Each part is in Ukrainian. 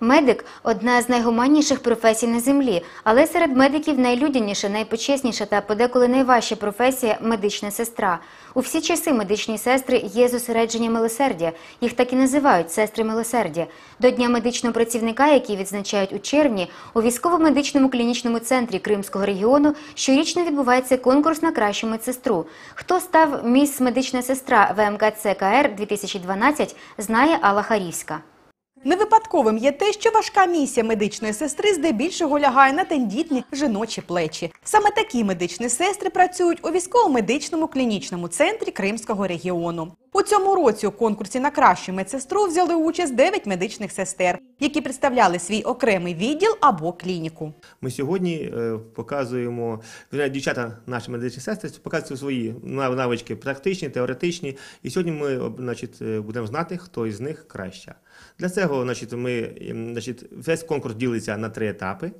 Медик одна з найгуманніших професій на землі, але серед медиків найлюдяніша, найпочесніша та подеколи найважча професія медична сестра. У всі часи медичні сестри є зосередження милосердя. Їх так і називають сестри милосердя. До Дня медичного працівника, який відзначають у червні, у військово-медичному клінічному центрі Кримського регіону щорічно відбувається конкурс на кращу медсестру. Хто став міс медична сестра ВМКЦ КР 2012, знає Алла Харівська. Не випадковим є те, що важка місія медичної сестри здебільшого лягає на тендітні жіночі плечі. Саме такі медичні сестри працюють у військово-медичному клінічному центрі Кримського регіону. У цьому році у конкурсі на кращу медсестру взяли участь 9 медичних сестер, які представляли свій окремий відділ або клініку. Ми сьогодні е, показуємо, дівчата, наші медичні сестри, показують свої навички практичні, теоретичні. І сьогодні ми значить, е, будемо знати, хто із них краща. Для цього значить, ми, ем, значить, весь конкурс ділиться на три етапи.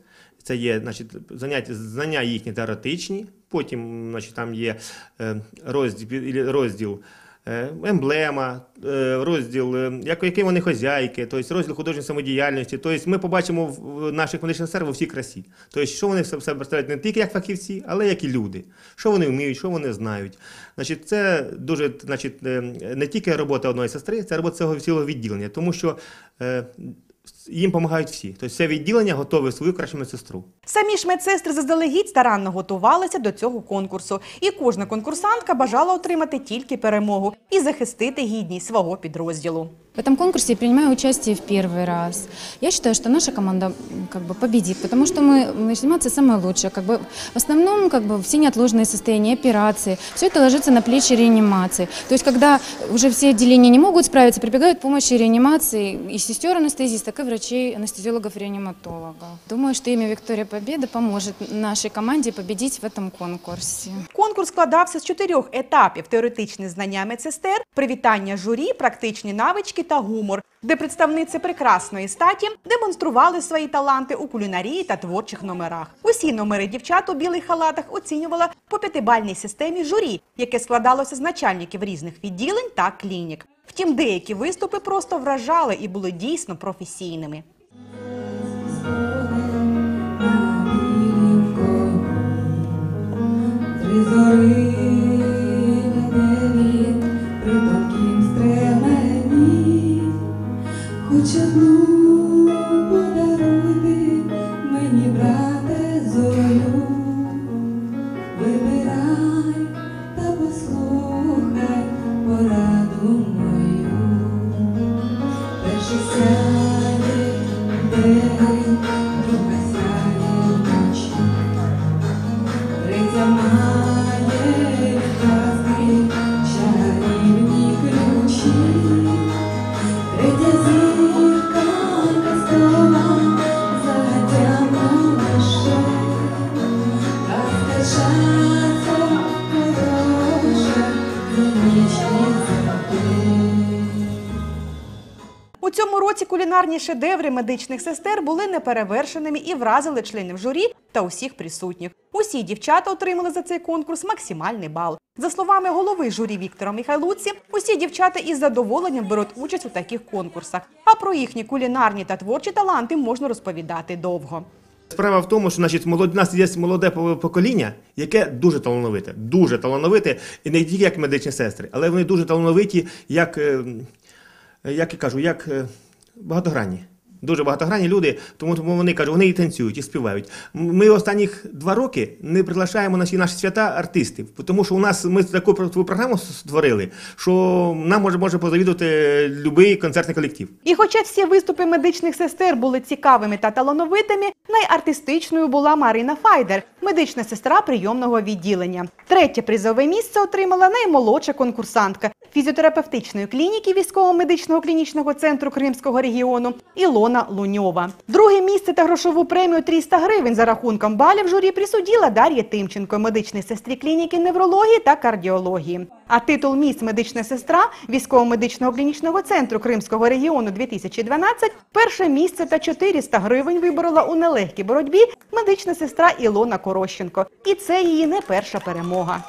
Це є значить, заняття, знання їхні теоретичні, потім значить, там є е, розділ, розділ е, емблема, е, розділ, е, які вони хозяйки, тобто розділ художньої самодіяльності. Тобто ми побачимо в наших медичних сервах у всій красі. Тобто, що вони себе представляють не тільки як фахівці, але як і люди. Що вони вміють, що вони знають. Значить, це дуже значить, е, не тільки робота одної сестри, це робота цього цілого відділення, тому що е, їм допомагають всі. Тобто все відділення готове свою кращу медсестру. Самі ж медсестри заздалегідь старанно готувалися до цього конкурсу, і кожна конкурсантка бажала отримати тільки перемогу і захистити гідність свого підрозділу. В этом конкурсе я принимаю участие в первый раз. Я считаю, что наша команда м, как бы победит, потому что мы, мы заниматься самое лучшее. Как бы, в основном как бы, все неотложные состояния, операции, все это ложится на плечи реанимации. То есть, когда уже все отделения не могут справиться, прибегают к помощи реанимации и сестер-анестезисток, и врачей, анестезиологов-реаниматологов. Думаю, что имя Виктория Победа поможет нашей команде победить в этом конкурсе. Конкурс складався з чотирьох етапів: теоретичні знання медсестер, привітання журі, практичні навички та гумор, де представниці прекрасної статі демонстрували свої таланти у кулінарії та творчих номерах. Усі номери дівчат у білих халатах оцінювала по п'ятибальній системі журі, яке складалося з начальників різних відділень та клінік. Втім, деякі виступи просто вражали і були дійсно професійними. Три Цьому році кулінарні шедеври медичних сестер були неперевершеними і вразили членів журі та усіх присутніх. Усі дівчата отримали за цей конкурс максимальний бал. За словами голови журі Віктора Михайлуці, усі дівчата із задоволенням беруть участь у таких конкурсах. А про їхні кулінарні та творчі таланти можна розповідати довго. Справа в тому, що значить, молод... у нас є молоде покоління, яке дуже талановите, дуже талановите, і не тільки як медичні сестри, але вони дуже талановиті, як, е, як я кажу, як е, багатогранні. Дуже багатогранні люди, тому, тому вони кажуть, вони і танцюють, і співають. Ми останніх два роки не приглашаємо на наші свята артистів, тому що у нас ми таку про- програму створили, що нам може, може позавідувати будь-який концертний колектив. І хоча всі виступи медичних сестер були цікавими та талановитими, найартистичною була Марина Файдер, медична сестра прийомного відділення. Третє призове місце отримала наймолодша конкурсантка фізіотерапевтичної клініки військово-медичного клінічного центру Кримського регіону Ілона Луньова. Друге місце та грошову премію 300 гривень за рахунком балів журі присуділа Дар'я Тимченко, медичній сестрі клініки неврології та кардіології. А титул міс медична сестра військово-медичного клінічного центру Кримського регіону 2012 перше місце та 400 гривень виборола у нелегкій боротьбі медична сестра Ілона Корощенко. І це її не перша перемога.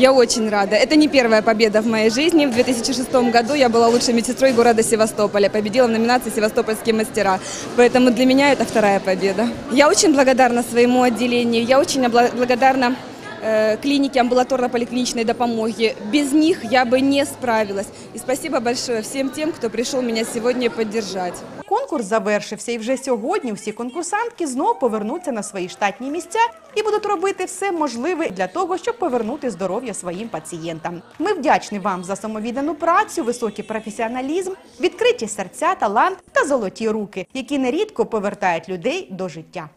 Я очень рада. Это не первая победа в моей жизни. В 2006 году я была лучшей медсестрой города Севастополя. Победила в номинации «Севастопольские мастера». Поэтому для меня это вторая победа. Я очень благодарна своему отделению. Я очень обла- благодарна э, клинике амбулаторно-поликлиничной допомоги. Без них я бы не справилась. И спасибо большое всем тем, кто пришел меня сегодня поддержать. Конкурс завершився, і вже сьогодні всі конкурсантки знов повернуться на свої штатні місця і будуть робити все можливе для того, щоб повернути здоров'я своїм пацієнтам. Ми вдячні вам за самовіддану працю, високий професіоналізм, відкриті серця, талант та золоті руки, які нерідко повертають людей до життя.